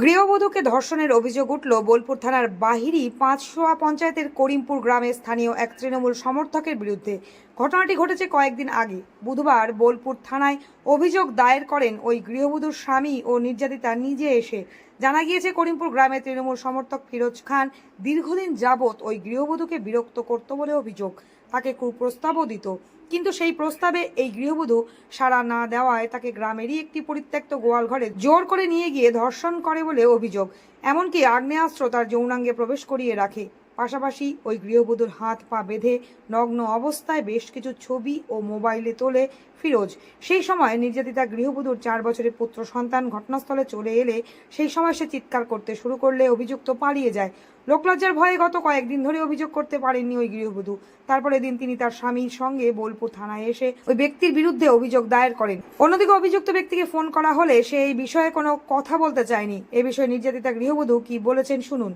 গৃহবধূকে ধর্ষণের অভিযোগ উঠল বোলপুর থানার বাহিরি পাঁচশোয়া পঞ্চায়েতের করিমপুর গ্রামে স্থানীয় এক তৃণমূল সমর্থকের বিরুদ্ধে। ঘটনাটি ঘটেছে কয়েকদিন আগে। বুধবার বোলপুর থানায় অভিযোগ দায়ের করেন ওই গৃহবধূর স্বামী ও নির্যাতিতা নিজে এসে। জানা গিয়েছে, করিমপুর গ্রামের তৃণমূল সমর্থক ফিরোজ খান দীর্ঘদিন যাবৎ ওই গৃহবধূকে বিরক্ত করত বলে অভিযোগ। তাকে কুপ্রস্তাবও দিত। কিন্তু সেই প্রস্তাবে এই গৃহবধূ সাড়া না দেওয়ায় তাকে গ্রামেরই একটি পরিত্যক্ত গোয়াল ঘরে জোর করে নিয়ে গিয়ে ধর্ষণ করে বলে অভিযোগ। এমনকি আগ্নেয়াস্ত্র তার যৌনাঙ্গে প্রবেশ করিয়ে রাখে। পাশাপাশি ওই গৃহবধূর হাত পা বেঁধে নগ্ন অবস্থায় বেশ কিছু ছবি ও মোবাইলে তোলে ফিরোজ। সেই সময় নির্যাতিতা গৃহবধূর চার বছরের পুত্র সন্তান ঘটনাস্থলে চলে এলে সেই সময় সে চিৎকার করতে শুরু করলে অভিযুক্ত পালিয়ে যায়। লোকলজ্জার ভয়ে গত কয়েকদিন ধরে অভিযোগ করতে পারেননি ওই গৃহবধূ। তারপরে দিন তিনি তার স্বামীর সঙ্গে বোলপুর থানায় এসে ওই ব্যক্তির বিরুদ্ধে অভিযোগ দায়ের করেন। অন্যদিকে অভিযুক্ত ব্যক্তিকে ফোন করা হলে সে এই বিষয়ে কোনো কথা বলতে চায়নি। এ বিষয়ে নির্যাতিতা গৃহবধূ কি বলেছেন শুনুন।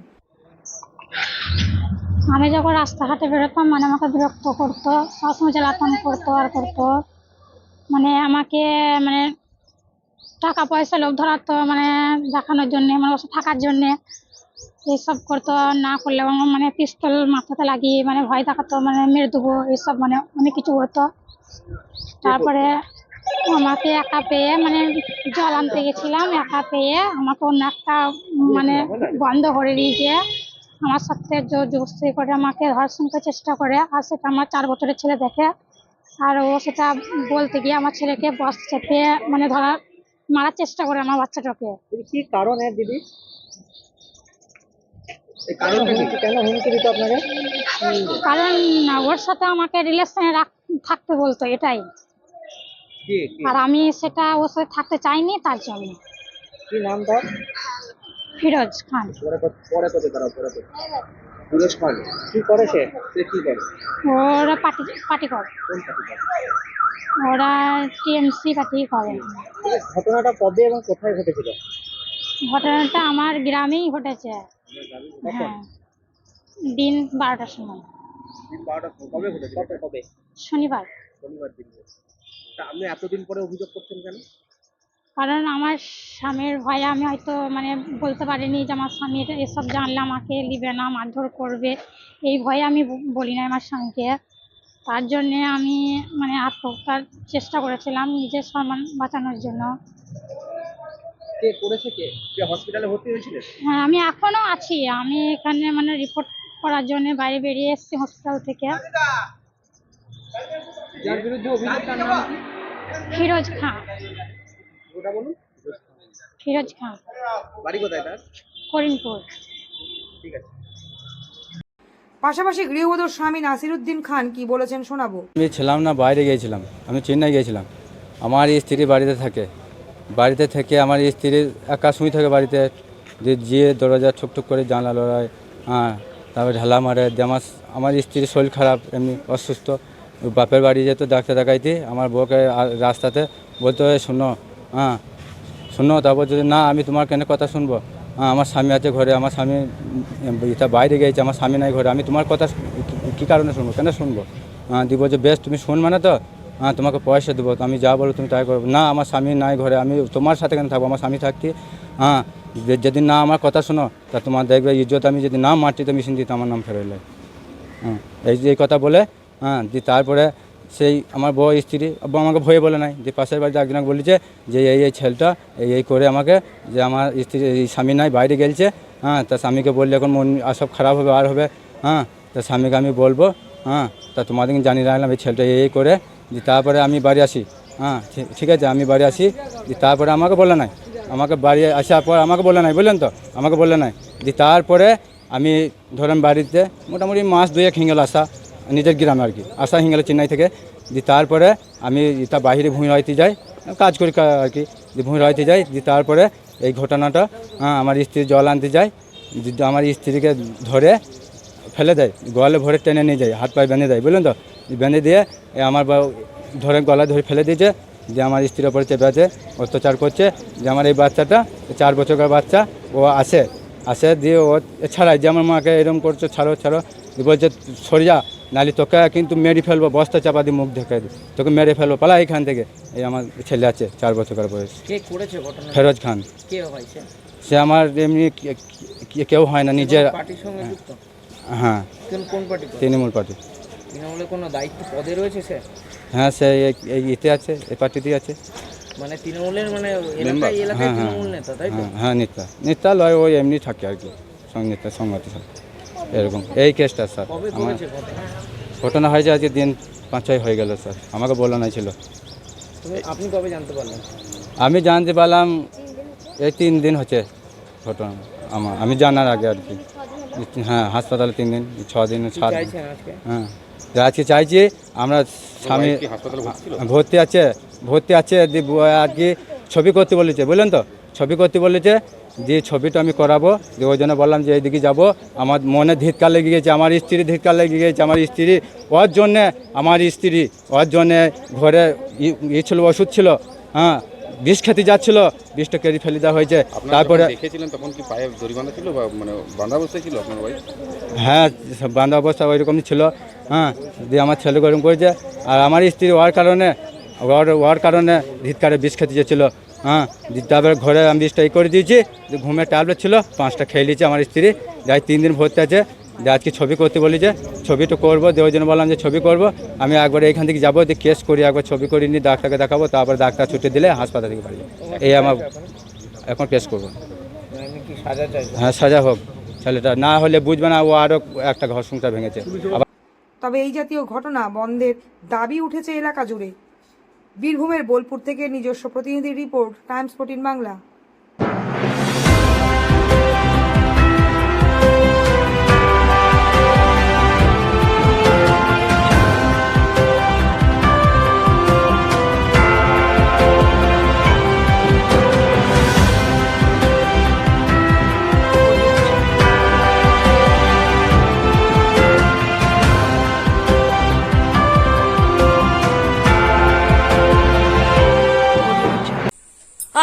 আমি যখন রাস্তাঘাটে বেরোতাম মানে আমাকে বিরক্ত করতো, সবসময় জ্বালাতন করতো আর করতো। মানে আমাকে মানে টাকা পয়সা লোভ ধরাতো মানে দেখানোর জন্যে মানে সাথে থাকার জন্যে। এইসব করতো, না করলে মানে পিস্তল মাথাতে লাগিয়ে মানে ভয় দেখাতো মানে মেরে দেবো এইসব মানে অনেক কিছু হতো। তারপরে আমাকে একা পেয়ে মানে জল আনতে গেছিলাম, একা পেয়ে আমাকে অন্য একটা মানে বন্ধ করে দিয়েছে। আমার সাথে জোর জবরদস্তি করে আমাকে ধর্ষণ করার চেষ্টা করে আর সেটা আমার চার বছরের ছেলে দেখে। আর ও সেটা বলতে গিয়ে আমার ছেলেকে বস চেপে মানে ধরা মারার চেষ্টা করে আমার বাচ্চাটাকে। কি কারণ দিদি? কারণ ওর সাথে আমাকে রিলেশনে থাকতে বলতো এটাই। আর আমি সেটা ওর সাথে থাকতে চাইনি তার জন্য। কি নাম তার? ফিরোজ খান। পরে কত- করা পরে কত? ফিরোজ খান কি করে সে? সে কি করে? ওরা পার্টি পার্টি করে। কোন পার্টি করে? ওরা টিএমসি পার্টি করে। ঘটনাটা কবে এবং কোথায় ঘটেছিল? ঘটনাটা আমার গ্রামেই ঘটেছে। হ্যাঁ। দিন বারোটার সময়। কবে কবে? শনিবার। শনিবার দিন। আপনি এতদিন পরে অভিযোগ করছেন কেন? কারণ আমার স্বামীর ভয়ে আমি হয়তো মানে বলতে পারিনি যে আমার স্বামী এটা- এসব জানলে আমাকে নিবে না মারধর করবে। এই ভয়ে আমি বলি না আমার স্বামীকে। তার জন্যে আমি মানে আত্মহত্যার চেষ্টা করেছিলাম নিজের সম্মান বাঁচানোর জন্য। কে করেছে কে? কে হসপিটালে ভর্তি হয়েছিলেন হ্যাঁ আমি এখনও আছি। আমি এখানে মানে রিপোর্ট করার জন্য বাইরে বেরিয়ে এসেছি হসপিটাল থেকে। যার বিরুদ্ধে অভিযোগ ফিরোজ খান ওটা বলুন। ফিরোজ খান বাড়ি কোথায় তার? করিমপুর। ঠিক আছে। পাশাপাশি গৃহবধূর স্বামী নাসিরুদ্দিন খান কি বলেছেন শোনাবো? আমি ছিলাম না বাইরে গিয়েছিলাম। আমি চেন্নাই গিয়েছিলাম। আমার স্ত্রী বাড়িতে থাকে। বাড়িতে থেকে আমার স্ত্রী একা শুই থাকে বাড়িতে। যে গিয়ে দরজা ঠুক ঠুক করে জানলা লড়াই হ্যাঁ তারপরে ঢালা মারে আমার আমার স্ত্রীর শরীর খারাপ এমনি অসুস্থ। বাপের বাড়ি যেত ডাক্তার দেখাইতে আমার বউকে রাস্তাতে বলতে হয় শুনো হ্যাঁ। শুনো, তারপর যদি না, আমি তোমার কেন কথা শুনব? হ্যাঁ আমার স্বামী আছে ঘরে, আমার স্বামী এটা বাইরে গিয়েছে, আমার স্বামী নাই ঘরে, আমি তোমার কথা কি- কারণে শুনব? কেন শুনব? হ্যাঁ দিব যে বেশ, তুমি শুনবে মানে তো? হ্যাঁ তোমাকে পয়সা দেবো আমি যা বলো তুমি তাই করব না, আমার স্বামী নাই ঘরে, আমি তোমার সাথে কেন থাকব? আমার স্বামী থাকতে হ্যাঁ যদি না আমার কথা শোনো, তা তোমার দেখবে ইজ্জত, আমি যদি না মাটিতে মিশিয়ে দিতে আমার নাম ফেরোলে হ্যাঁ এই যে এই কথা বলে হ্যাঁ দিয়ে তারপরে সেই আমার বউ, স্ত্রী আবার আমাকে ভয়ে বলে নাই। যে পাশের বাড়িতে একজনকে বলেছে যে, এই এই ছেলেটা এই এই করে আমাকে যে আমার স্ত্রী, এই স্বামী নাই, বাইরে গেলছে। হ্যাঁ তা স্বামীকে বললে এখন মন আর খারাপ হবে, আর হবে। হ্যাঁ তা স্বামীকে আমি বলব হ্যাঁ তা তোমাদেরকে জানিয়ে রাখলাম এই ছেলেটা এই করে। যে তারপরে আমি বাড়ি আসি। হ্যাঁ ঠিক- আছে, আমি বাড়ি আসি। যে তারপরে আমাকে বলে নাই। আমাকে বাড়ি আসার পর আমাকে বলে নাই, বুঝলেন তো? আমাকে বলে নাই। যে তারপরে আমি ধরেন বাড়িতে মোটামুটি মাস দুয়েক হিঙ্গেল আসা। নিজের গ্রামে আর কি। আসা হিঙ্গেল চেন্নাই থেকে। যে তারপরে আমি তা বাহিরে ভূমি রাইতে যাই কাজ করি আর কি। যে ভূমি রাইতে যাই যে তারপরে এই ঘটনাটা হ্যাঁ, আমার স্ত্রী জল আনতে যায় আমার স্ত্রীকে ধরে ফেলে দেয়। গোয়ালে ভরে টেনে নিয়ে যায় হাত পায়ে বেঁধে দেয় বুঝলেন তো? বেঁধে দিয়ে আমার ধরে গলা ধরে ফেলে দিয়েছে যে আমার স্ত্রীর ওপরে চেপে আছে অত্যাচার করছে। যে আমার এই বাচ্চাটা চার বছরের বাচ্চা ও আসে। আসে দিয়ে ও ছাড়াই যে আমার মাকে এরকম করছে ছাড়ো ছাড়ো। বলছে সরে যা। নালি তোকে কিন্তু মেরে ফেলব বস্তা চাপা দিয়ে মুখ ঢেকে দিই তোকে মেরে ফেলব পালা এখান থেকে। এই আমার ছেলে আছে চার বছরের বয়স। ফেরোজ খান। সে আমার এমনি কেউ হয় না নিজের হ্যাঁ। Party Trinamool party. কোনো দায়িত্ব পদে রয়েছে সে? হ্যাঁ সে এই- ইতে আছে এই পার্টিতেই আছে। মানে তৃণমূলের মানে এলাকায় এলাকায় হ্যাঁ, হ্যাঁ। তৃণমূল নেতা তাই তো? হ্যাঁ হ্যাঁ নেতা। নেতা লয় ওই এমনি থাকে আর কি। সঙ্গে নেতা সংগতি সব এরকম। এই কেসটা স্যার আমার ঘটনা? হয়েছে আজকে দিন পাঁচ ছয় হয়ে গেল স্যার আমাকে বলা নাই ছিল। আপনি কবে জানতে পারলেন? আমি জানতে পারলাম এই তিন দিন হচ্ছে ঘটনা। আমার আমি জানার আগে আর কি। হ্যাঁ হাসপাতালে তিন দিন ছ দিন সাত দিন। হ্যাঁ। আজকে চাইছি আমরা স্বামী ভর্তি আছে। ভর্তি আছে দি আর কি ছবি করতে বলেছে। বুঝলেন তো? ছবি করতে বলেছে দিয়ে ছবিটা আমি করাবো ওই জন্য বললাম যে এইদিকে যাব। আমার মনে ধিৎকার লেগে গেছে আমার স্ত্রী ধিৎকার লেগে গেছে আমার স্ত্রী ওর জন্যে আমার স্ত্রী ওর জন্যে ঘরে ই- ই ছিল ওষুধ ছিল হ্যাঁ বিষ খেতে যাচ্ছিল বিষটা কেড়ে ফেলে দেওয়া হয়েছে। তারপরে দেখেছিলেন তখন কি পায়ে দড়ি বাঁধা ছিল বা মানে বাঁধা অবস্থায় ছিল আপনার ওয়াইফ হ্যাঁ সব বান্ধব অবস্থা ওই রকমই ছিল হ্যাঁ দিয়ে আমার ছেলে গরম করেছে। আর আমার স্ত্রী হওয়ার কারণে ওর ওর কারণে ধিৎকারে বিষ খেতে চেয়েছিল হ্যাঁ তারপরে ঘরে আমি ই করে দিয়েছি। দিয়ে ঘুমের ট্যাবলেট ছিল, পাঁচটা খেয়ে নিয়েছে আমার স্ত্রী। যাই তিন দিন ভর্তি আছে দিয়ে আজকে ছবি করতে বলেছে ছবিটা করব দিয়ে ওই জন্য বললাম যে ছবি করব। আমি একবার এইখান থেকে যাব, দিয়ে কেস করি, একবার ছবি করে, নিয়ে ডাক্তারকে দেখাবো, তারপর ডাক্তার ছুটি দিলে হাসপাতাল থেকে বাড়ি এই আমার এখন কেস করব। হ্যাঁ সাজা হোক, ছেলেটা। না হলে বুঝবে না, ও আরও একটা ঘর সংসার ভেঙেছে। তবে এই জাতীয় ঘটনা বন্ধের দাবি উঠেছে এলাকা জুড়ে। বীরভূমের বোলপুর থেকে নিজস্ব প্রতিনিধি রিপোর্ট টাইমস ফোর্টিন বাংলা।